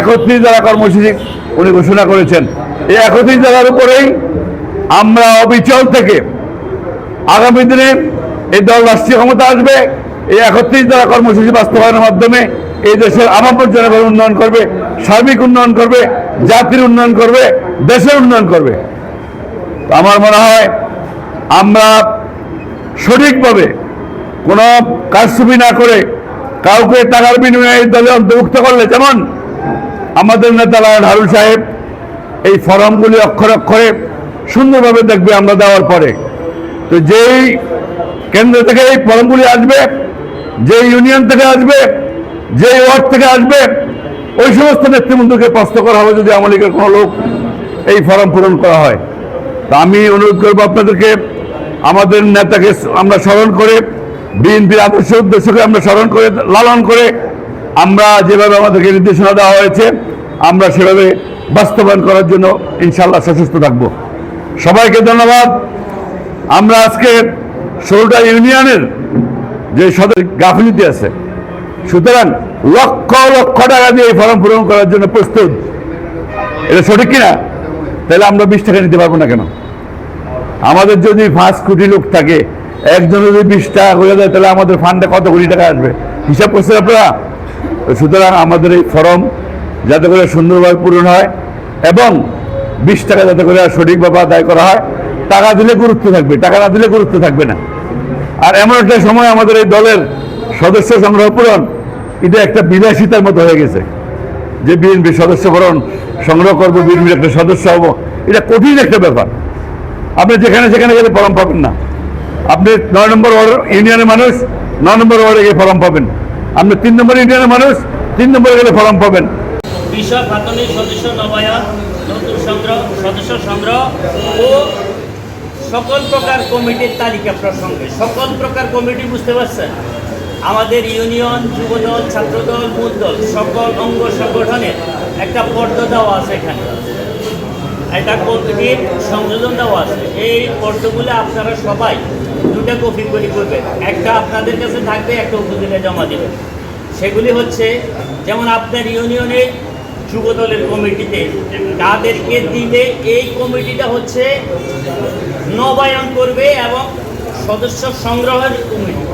একত্রিশ ধারা কর্মসূচি উনি ঘোষণা করেছেন। এই একত্রিশ ধারার উপরেই আমরা অবিচল থেকে আগামী দিনে এই দল রাষ্ট্রীয় ক্ষমতা আসবে। এই একত্রিশ ধারা কর্মসূচি বাস্তবায়নের মাধ্যমে এই দেশের আমার জনগণ উন্নয়ন করবে, সার্বিক উন্নয়ন করবে, জাতির উন্নয়ন করবে, দেশের উন্নয়ন করবে। আমার মনে হয় আমরা সঠিকভাবে কোনো কারসুপি না করে কাউকে টাকার বিনিময়ে এই দলে অন্তর্ভুক্ত করলে যেমন আমাদের নেতা হারুন সাহেব এই ফর্মগুলি অক্ষরে অক্ষরে সুন্দরভাবে দেখবে আমরা দেওয়ার পরে। তো যেই কেন্দ্র থেকে এই ফর্মগুলি আসবে যে ইউনিয়ন থেকে আসবে যে ওয়ার্ড থেকে আসবে, ওই সমস্ত নেতৃবৃন্দকে প্রশ্ন করা হবে যদি আওয়ামী লীগের কোনো লোক এই ফর্ম পূরণ করা হয়। তা আমি অনুরোধ করব আপনাদেরকে, আমাদের নেতাকে আমরা স্মরণ করে, বিএনপির আদর্শ উদ্দেশ্যকে আমরা স্মরণ করে, লালন করে, আমরা যেভাবে আমাদেরকে নির্দেশনা দেওয়া হয়েছে আমরা সেভাবে বাস্তবায়ন করার জন্য ইনশাল্লাহ সচেষ্ট থাকব। সবাইকে ধন্যবাদ। আমরা আজকে ষোলোটা ইউনিয়নের যে সদর গাফিলিতে আছে, সুতরাং লক্ষ লক্ষ টাকা দিয়ে এই ফর্ম পূরণ করার জন্য প্রস্তুত। এটা সঠিক কিনা? তাহলে আমরা বিশ টাকা নিতে পারব না কেন? আমাদের যদি পাঁচ কোটি লোক থাকে, একজন যদি বিশ টাকা করে দেয়, তাহলে আমাদের ফান্ডে কত কোটি টাকা আসবে? হিসাব করছেন আপনারা? সুতরাং আমাদের এই ফর্ম যাতে করে সুন্দরভাবে পূরণ হয় এবং বিশ টাকা যাতে করে সঠিকভাবে আদায় করা হয়, টাকা দিলে গুরুত্ব থাকবে, টাকা না দিলে গুরুত্ব থাকবে না। আর এমন একটা সময় আমাদের এই দলের সদস্য সংগ্রহ পূরণ, এটা একটা বিলাসিতার মতো হয়ে গেছে। যে বিএনপি সদস্যকরণ সংগ্রহ করব, বিএনপির একটা সদস্য হব, এটা কঠিন একটা ব্যাপার। আপনি যেখানে সেখানে গেলে ফর্ম পাবেন না। আপনি নয় নম্বর ইউনিয়নের মানুষ, নয় নম্বর ওয়ার্ডে গিয়ে ফর্ম পাবেন। আপনি তিন নম্বর ইউনিয়নের মানুষ, তিন নম্বরে গেলে ফর্ম পাবেন। বিষয় প্রাথমিক সদস্য নবায়ন নতুন সংগ্রহ, সদস্য সংগ্রহ ও সকল প্রকার কমিটির তালিকা প্রসঙ্গে। সকল প্রকার কমিটি বুঝতে পারছেন? আমাদের ইউনিয়ন, যুবদল, ছাত্রদল মূল দল সকল অঙ্গ সংগঠনের একটা পর্দ দেওয়া আছে এখানে। একটা কমিটির সংযোজন দেওয়া আছে। এই পর্দগুলো আপনারা সবাই দুটা কপি করে করবেন। একটা আপনাদের কাছে থাকবে, একটা উপজেলা জমা দেবেন। সেগুলি হচ্ছে, যেমন আপনার ইউনিয়নের যুবদলের কমিটিতে। তাদেরকে দিলে এই কমিটিটা হচ্ছে নবায়ন করবে এবং সদস্য সংগ্রহের কমিটি।